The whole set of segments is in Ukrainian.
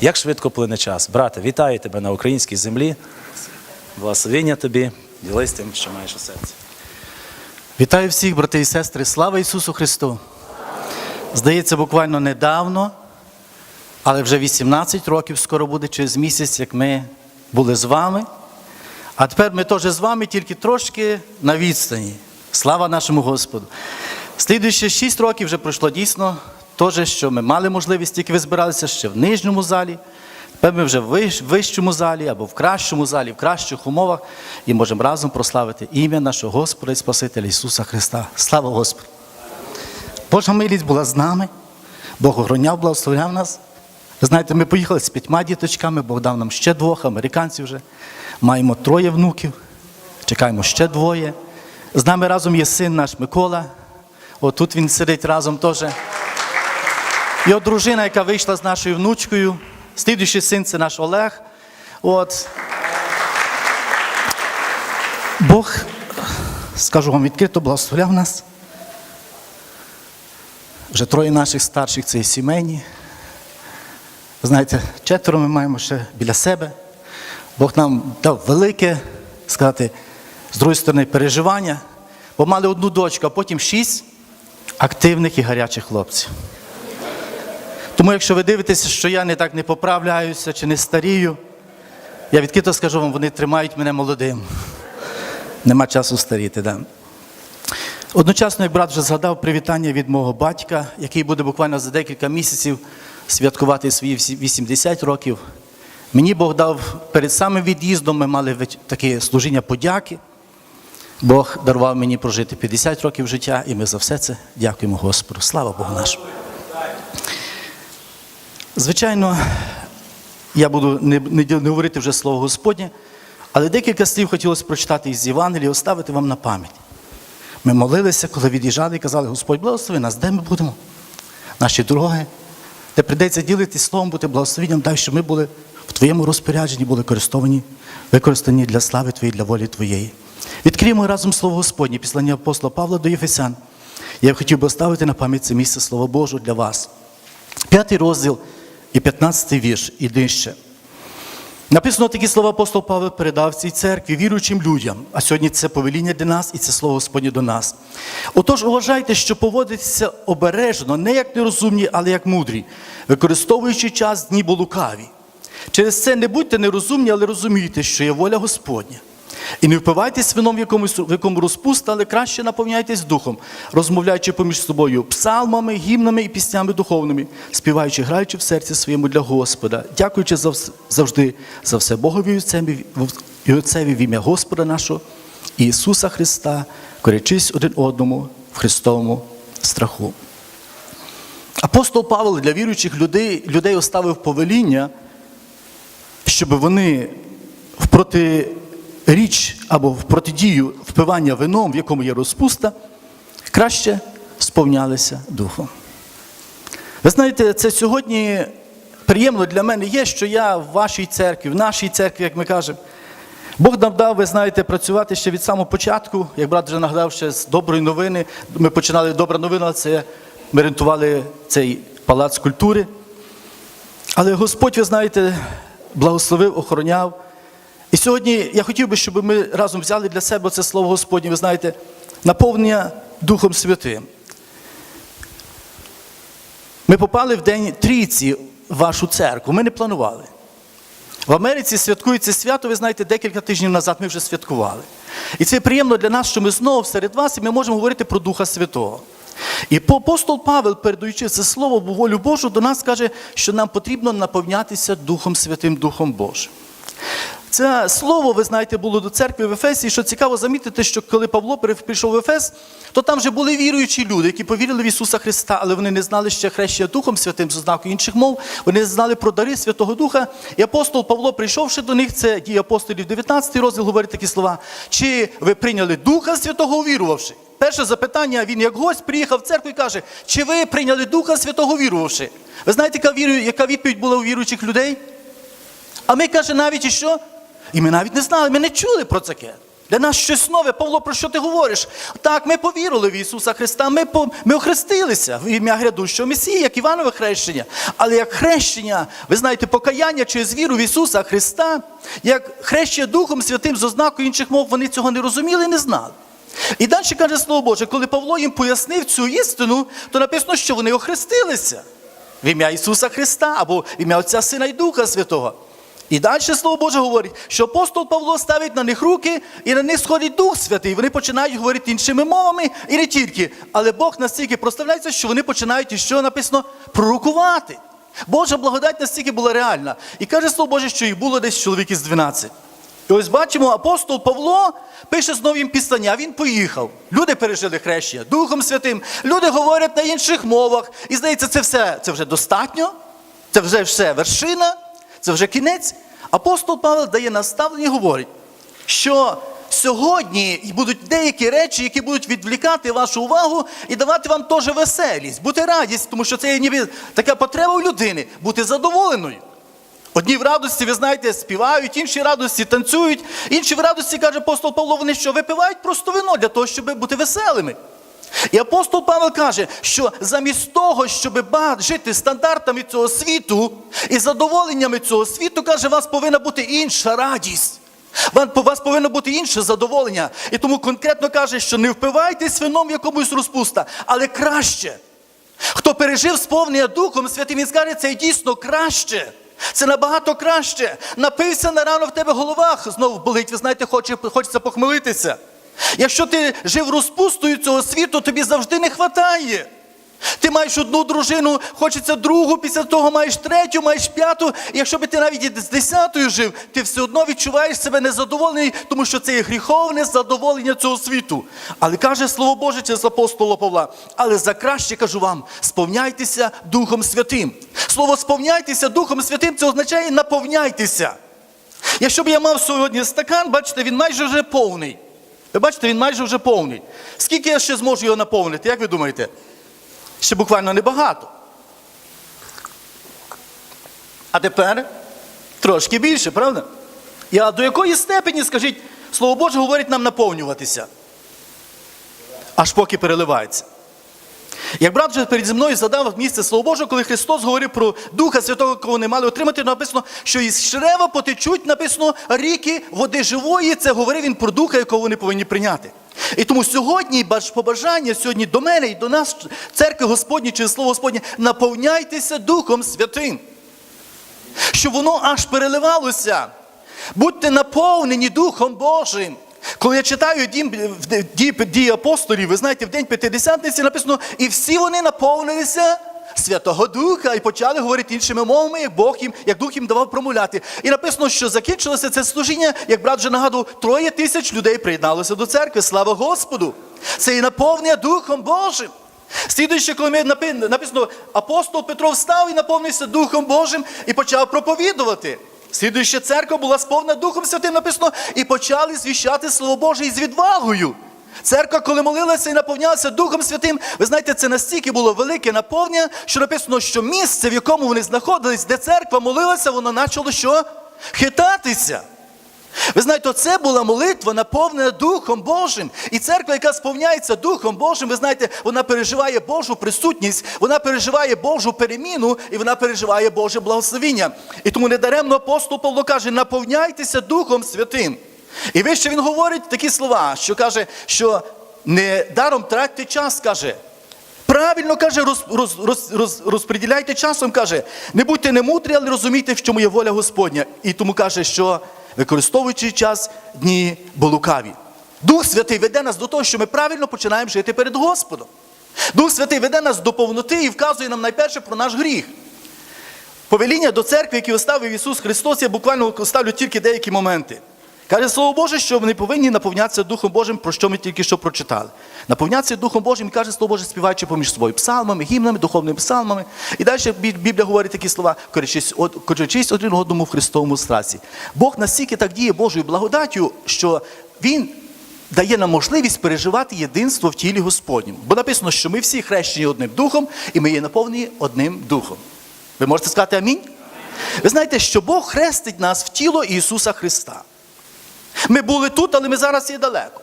Як швидко плине час. Брате, вітаю тебе на українській землі. Благословення тобі. Ділись тим, що маєш у серці. Вітаю всіх, брати і сестри. Слава Ісусу Христу! Здається, буквально недавно, але вже 18 років скоро буде через місяць, як ми були з вами. А тепер ми теж з вами, тільки трошки на відстані. Слава нашому Господу. Слідуючи 6 років вже пройшло дійсно, теж, що ми мали можливість, тільки ви збиралися ще в нижньому залі. Тепер ми вже в вищому залі або в кращому залі, в кращих умовах і можемо разом прославити ім'я нашого Господа і Спасителя Ісуса Христа. Слава Господу! Божа милість була з нами, Бог охороняв, благословляв нас. Ви знаєте, ми поїхали з п'ятьма діточками, Бог дав нам ще двох, американців вже. Маємо троє внуків, чекаємо ще двоє. З нами разом є син наш Микола. Отут він сидить разом теж. Його дружина, яка вийшла з нашою внучкою. Слідуючий син це наш Олег. От. Бог, скажу вам відкрито, благословляв нас. Вже троє наших старших це сімейні. Знаєте, четверо ми маємо ще біля себе. Бог нам дав велике, сказати, з другої сторони, переживання, бо мали одну дочку, а потім шість активних і гарячих хлопців. Тому, якщо ви дивитеся, що я не так не поправляюся чи не старію, я відкрито скажу вам, вони тримають мене молодим. Нема часу старіти. Да. Одночасно, як брат вже згадав привітання від мого батька, який буде буквально за декілька місяців святкувати свої 80 років. Мені Бог дав перед самим від'їздом, ми мали таке служіння подяки. Бог дарував мені прожити 50 років життя, і ми за все це дякуємо Господу. Слава Богу нашому. Звичайно, я буду не, не, не говорити вже слово Господнє, але декілька слів хотілося прочитати із Євангелія, оставити вам на пам'ять. Ми молилися, коли від'їжджали і казали, Господь, благослови нас, де ми будемо? Наші дороги, де прийдеться ділитись словом, бути благословенням, дай, щоб ми були в Твоєму розпорядженні, були користовані, використані для слави Твоєї, для волі Твоєї. Відкриємо разом Слово Господнє, післання апостола Павла до Єфесян. Я хотів би оставити на пам'ять це місце Слово Боже для вас. П'ятий розділ і 15 вірш і нижче. Написано такі слова апостол Павло передав цій церкві віруючим людям. А сьогодні це повеління для нас і це слово Господнє до нас. Отож, уважайте, що поводитися обережно, не як нерозумні, але як мудрі, використовуючи час дні лукаві. Через це не будьте нерозумні, але розумійте, що є воля Господня. І не впивайтесь вином, в якомусь, в якому розпуста, але краще наповняйтесь духом, розмовляючи поміж собою псалмами, гімнами і піснями духовними, співаючи, граючи в серці своєму для Господа, дякуючи завжди за все Богові і Отцеві- в ім'я Господа нашого Ісуса Христа, корячись один одному в Христовому страху. Апостол Павло для віруючих людей, людей оставив повеління, щоб вони в протиріч або в протидію впивання вином, в якому є розпуста, краще сповнялися духом. Ви знаєте, це сьогодні приємно для мене є, що я в вашій церкві, в нашій церкві, як ми кажемо. Бог нам дав, ви знаєте, працювати ще від самого початку. Як брат вже нагадав, ще з доброї новини. Ми починали добра новина, це ми рентували цей палац культури. Але Господь, ви знаєте, благословив, охороняв. І сьогодні я хотів би, щоб ми разом взяли для себе це слово Господнє, ви знаєте, наповнення Духом Святим. Ми попали в день трійці в вашу церкву. Ми не планували. В Америці святкується свято, ви знаєте, декілька тижнів назад ми вже святкували. І це приємно для нас, що ми знову серед вас і ми можемо говорити про Духа Святого. І апостол Павел, передаючи це слово волю Божу, до нас каже, що нам потрібно наповнятися Духом Святим, Духом Божим. Це слово, ви знаєте, було до церкви в Ефесі. І що цікаво замітити, що коли Павло прийшов в Ефес, то там вже були віруючі люди, які повірили в Ісуса Христа, але вони не знали ще хрещення Духом Святим з ознакою інших мов. Вони не знали про дари Святого Духа. І апостол Павло, прийшовши до них, це дії апостолів, 19 розділ, говорить такі слова: чи ви прийняли Духа Святого, увірувавши? Перше запитання, він як гость приїхав в церкву і каже, чи ви прийняли Духа Святого, вірувавши? Ви знаєте, яка, відповідь була у віруючих людей? А ми каже, навіть і що? І ми навіть не знали, ми не чули про таке. Для нас щось нове. Павло, про що ти говориш? Так, ми повірили в Ісуса Христа, ми, по, ми охрестилися в ім'я грядущого Месії, як Іванове хрещення. Але як хрещення, ви знаєте, покаяння через віру в Ісуса Христа, як хрещення Духом Святим з ознакою інших мов, вони цього не розуміли і не знали. І далі каже Слово Боже, коли Павло їм пояснив цю істину, то написано, що вони охрестилися в ім'я Ісуса Христа або в ім'я Отця Сина і Духа Святого. І далі Слово Боже говорить, що апостол Павло ставить на них руки, і на них сходить Дух Святий. Вони починають говорити іншими мовами і не тільки. Але Бог настільки проставляється, що вони починають і що написано пророкувати. Божа благодать настільки була реальна. І каже Слово Боже, що їх було десь чоловік із 12. І ось бачимо, апостол Павло пише знову їм післання, він поїхав. Люди пережили хрещення Духом Святим, люди говорять на інших мовах. І здається, це все це вже достатньо, це вже все вершина, це вже кінець. Апостол Павло дає наставлення і говорить, що сьогодні будуть деякі речі, які будуть відвлікати вашу увагу і давати вам теж веселість, бути радість, тому що це є ніби така потреба у людини бути задоволеною. Одні в радості, ви знаєте, співають, інші в радості танцюють, інші в радості, каже апостол Павло, вони що випивають просто вино для того, щоб бути веселими. І апостол Павел каже, що замість того, щоб жити стандартами цього світу і задоволеннями цього світу, каже, у вас повинна бути інша радість. У вас повинно бути інше задоволення. І тому конкретно каже, що не впивайтесь вином якомусь розпуста, але краще. Хто пережив сповнення Духом Святим, він скаже, це дійсно краще. Це набагато краще. Напився на рано в тебе голова знову болить. Ви знаєте, хочеться похмелитися. Якщо ти жив розпустою цього світу, тобі завжди не вистачає. Ти маєш одну дружину, хочеться другу, після того маєш третю, маєш п'яту. І якщо би ти навіть з десятою жив, ти все одно відчуваєш себе незадоволений, тому що це є гріховне задоволення цього світу. Але каже Слово Боже через апостола Павла, але за краще кажу вам, сповняйтеся Духом Святим. Слово сповняйтеся Духом Святим це означає наповняйтеся. Якщо б я мав сьогодні стакан, бачите, він майже вже повний. Ви бачите, він майже вже повний. Скільки я ще зможу його наповнити, як ви думаєте? Ще буквально небагато. А тепер трошки більше, правда? І а до якої степені, скажіть, Слово Боже говорить нам наповнюватися? Аж поки переливається. Як брат вже переді мною задав місце Слово Боже, коли Христос говорив про Духа Святого, якого вони мали отримати, написано, що із шрева потечуть, написано, ріки води живої. Це говорив він про Духа, якого вони повинні прийняти. І тому сьогодні побажання сьогодні до мене і до нас, церкви Господні через Слово Господнє, наповняйтеся Духом Святим. Щоб воно аж переливалося. Будьте наповнені Духом Божим. Коли я читаю дії, дії апостолів, ви знаєте, в день П'ятидесятниці написано, і всі вони наповнилися Святого Духа і почали говорити іншими мовами, як Бог їм, як Дух їм давав промовляти. І написано, що закінчилося це служіння, як брат вже нагадував, троє тисяч людей приєдналося до церкви. Слава Господу! Це і наповнення Духом Божим. Слідуючи, коли ми написано, апостол Петро встав і наповнився Духом Божим і почав проповідувати. Слідуюча церква була сповна Духом Святим, написано, і почали звіщати Слово Боже із відвагою. Церква, коли молилася і наповнялася Духом Святим, ви знаєте, це настільки було велике наповнення, що написано, що місце, в якому вони знаходились, де церква молилася, воно почало що? Хитатися. Ви знаєте, це була молитва, наповнена Духом Божим. І церква, яка сповняється Духом Божим, ви знаєте, вона переживає Божу присутність, вона переживає Божу переміну і вона переживає Боже благословіння. І тому недаремно апостол Павло каже, наповняйтеся Духом Святим. І вище він говорить такі слова, що каже, що не даром тратьте час, каже. Правильно каже, роз, роз, роз, роз, розподіляйте часом, каже, не будьте немудрі, але розумійте, в чому є воля Господня. І тому каже, що використовуючи час, дні болукаві. Дух Святий веде нас до того, що ми правильно починаємо жити перед Господом. Дух Святий веде нас до повноти і вказує нам найперше про наш гріх. Повеління до церкви, які оставив Ісус Христос, я буквально оставлю тільки деякі моменти. Каже Слово Боже, що вони повинні наповнятися Духом Божим, про що ми тільки що прочитали. Наповнятися Духом Божим, і каже Слово Боже, співаючи поміж собою псалмами, гімнами, духовними псалмами. І далі Бі- Біблія говорить такі слова, корячись один одному в Христовому страсі. Бог настільки так діє Божою благодаттю, що Він дає нам можливість переживати єдинство в тілі Господньому. Бо написано, що ми всі хрещені одним духом, і ми є наповнені одним духом. Ви можете сказати амінь? Ви знаєте, що Бог хрестить нас в тіло Ісуса Христа. Ми були тут, але ми зараз є далеко.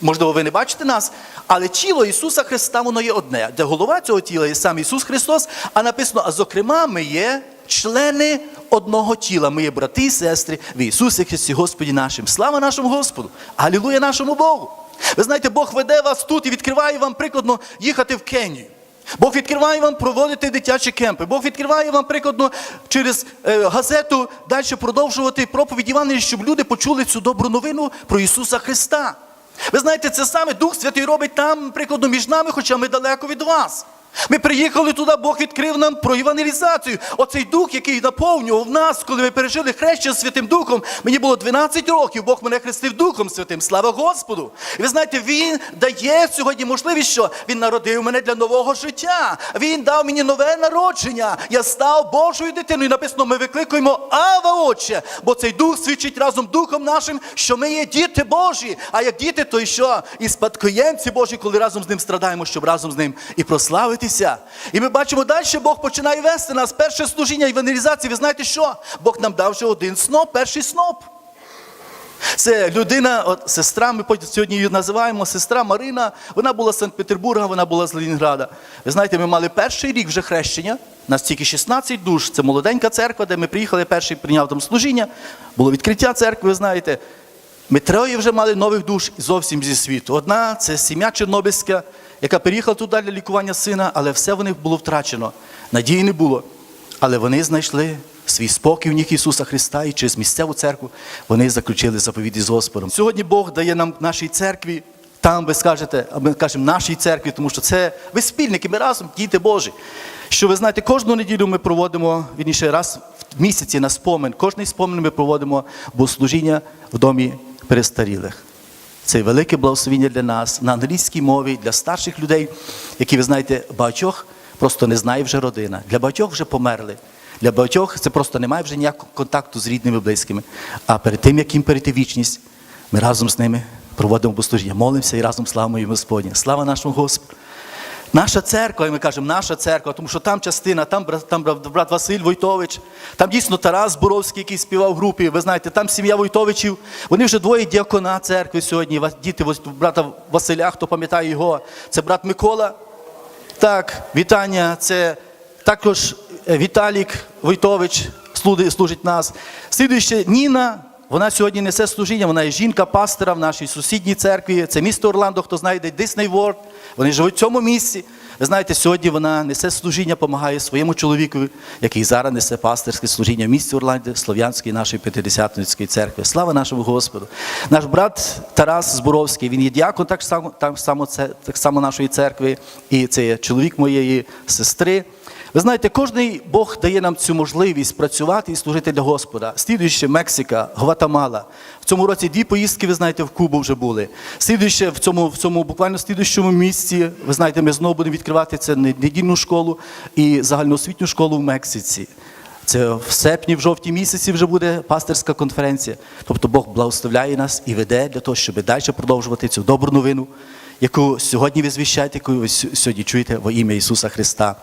Можливо, ви не бачите нас, але тіло Ісуса Христа, воно є одне. Де голова цього тіла є сам Ісус Христос, а написано, а зокрема, ми є члени одного тіла. Ми є брати і сестри в Ісусі Христі, Господі нашим. Слава нашому Господу! Алілуя нашому Богу! Ви знаєте, Бог веде вас тут і відкриває вам прикладно їхати в Кенію. Бог відкриває вам проводити дитячі кемпи. Бог відкриває вам прикладно через е, газету далі продовжувати проповідь Івана, щоб люди почули цю добру новину про Ісуса Христа. Ви знаєте, це саме Дух Святий робить там, прикладно, між нами, хоча ми далеко від вас. Ми приїхали туди, Бог відкрив нам про евангелізацію. Оцей дух, який наповнював нас, коли ми пережили хрещення Святим Духом. Мені було 12 років, Бог мене хрестив Духом Святим. Слава Господу! І ви знаєте, Він дає сьогодні можливість, що Він народив мене для нового життя. Він дав мені нове народження. Я став Божою дитиною. Написано, ми викликуємо Ава Отче, бо цей дух свідчить разом Духом нашим, що ми є діти Божі. А як діти, то і що? І спадкоємці Божі, коли разом з ним страдаємо, щоб разом з ним і прославитися. І ми бачимо далі, Бог починає вести нас. Перше служіння евангелізації. Ви знаєте що? Бог нам дав вже один сноп, перший сноп. Це людина, от, сестра, ми сьогодні її називаємо сестра Марина. Вона була з Санкт-Петербурга, вона була з Ленінграда. Ви знаєте, ми мали перший рік вже хрещення. Нас тільки 16 душ. Це молоденька церква, де ми приїхали, перший прийняв там служіння. Було відкриття церкви, ви знаєте. Ми троє вже мали нових душ зовсім зі світу. Одна це сім'я Чорнобильська, яка переїхала туди для лікування сина, але все в них було втрачено. Надії не було. Але вони знайшли свій спокій в них Ісуса Христа і через місцеву церкву вони заключили заповіді з Господом. Сьогодні Бог дає нам нашій церкві, там ви скажете, а ми кажемо нашій церкві, тому що це ви спільники, ми разом, діти Божі. Що ви знаєте, кожну неділю ми проводимо, вірніше, раз в місяці на спомин, кожний спомин ми проводимо богослужіння в домі перестарілих. Це велике благословіння для нас на англійській мові, для старших людей, які, ви знаєте, багатьох просто не знає вже родина. Для багатьох вже померли. Для багатьох це просто немає вже ніякого контакту з рідними близькими. А перед тим, як їм перейти вічність, ми разом з ними проводимо богослужіння, молимося і разом славимо Господня. Слава нашому Господу! Наша церква, і ми кажемо, наша церква, тому що там частина, там брат, там брат, Василь Войтович, там дійсно Тарас Боровський, який співав в групі. Ви знаєте, там сім'я Войтовичів. Вони вже двоє діакона церкви сьогодні. Діти брата Василя, хто пам'ятає його, це брат Микола. Так, вітання. Це також е, Віталік Войтович служить нас. Слідуюче Ніна. Вона сьогодні несе служіння, вона є жінка пастора в нашій сусідній церкві. Це місто Орландо, хто знає, де Disney World. Вони живуть в цьому місці. Ви знаєте, сьогодні вона несе служіння, допомагає своєму чоловікові, який зараз несе пастирське служіння в місті Орланді, Слов'янської нашої п'ятидесятницької церкви. Слава нашому Господу. Наш брат Тарас Зборовський, він є діакон так само, так само, це, так само нашої церкви, і це є чоловік моєї сестри. Ви знаєте, кожний Бог дає нам цю можливість працювати і служити для Господа. Слідуюче Мексика, Гватамала. В цьому році дві поїздки, ви знаєте, в Кубу вже були. Слідуюче в цьому, в цьому буквально слідуючому місці, ви знаєте, ми знову будемо відкривати це недільну школу і загальноосвітню школу в Мексиці. Це в серпні, в жовтні місяці вже буде пасторська конференція. Тобто Бог благословляє нас і веде для того, щоб далі продовжувати цю добру новину, яку сьогодні ви звіщаєте, яку ви сьогодні чуєте во ім'я Ісуса Христа.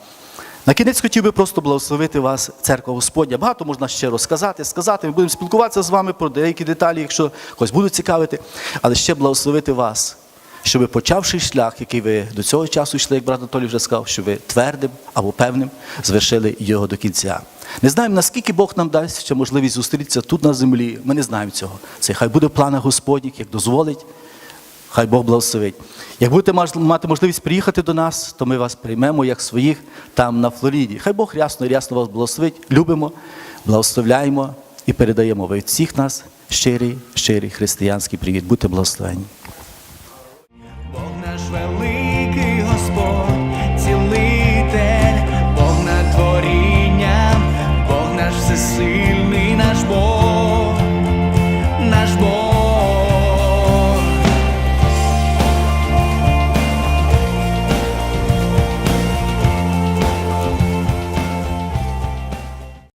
На кінець хотів би просто благословити вас, церква Господня. Багато можна ще розказати, сказати. Ми будемо спілкуватися з вами про деякі деталі, якщо когось будуть цікавити, але ще благословити вас, щоб почавши шлях, який ви до цього часу йшли, як брат Анатолій вже сказав, щоб ви твердим або певним звершили його до кінця. Не знаємо, наскільки Бог нам дасть ще можливість зустрітися тут на землі. Ми не знаємо цього. Це хай буде в планах Господніх, як дозволить. Хай Бог благословить. Як будете мати можливість приїхати до нас, то ми вас приймемо як своїх там на Флориді. Хай Бог рясно рясно вас благословить. Любимо, благословляємо і передаємо ви всіх нас щирий, щирий християнський привіт. Будьте благословені. Бог наш великий Господь, цілитель, Бог над творінням, Бог наш всесильний.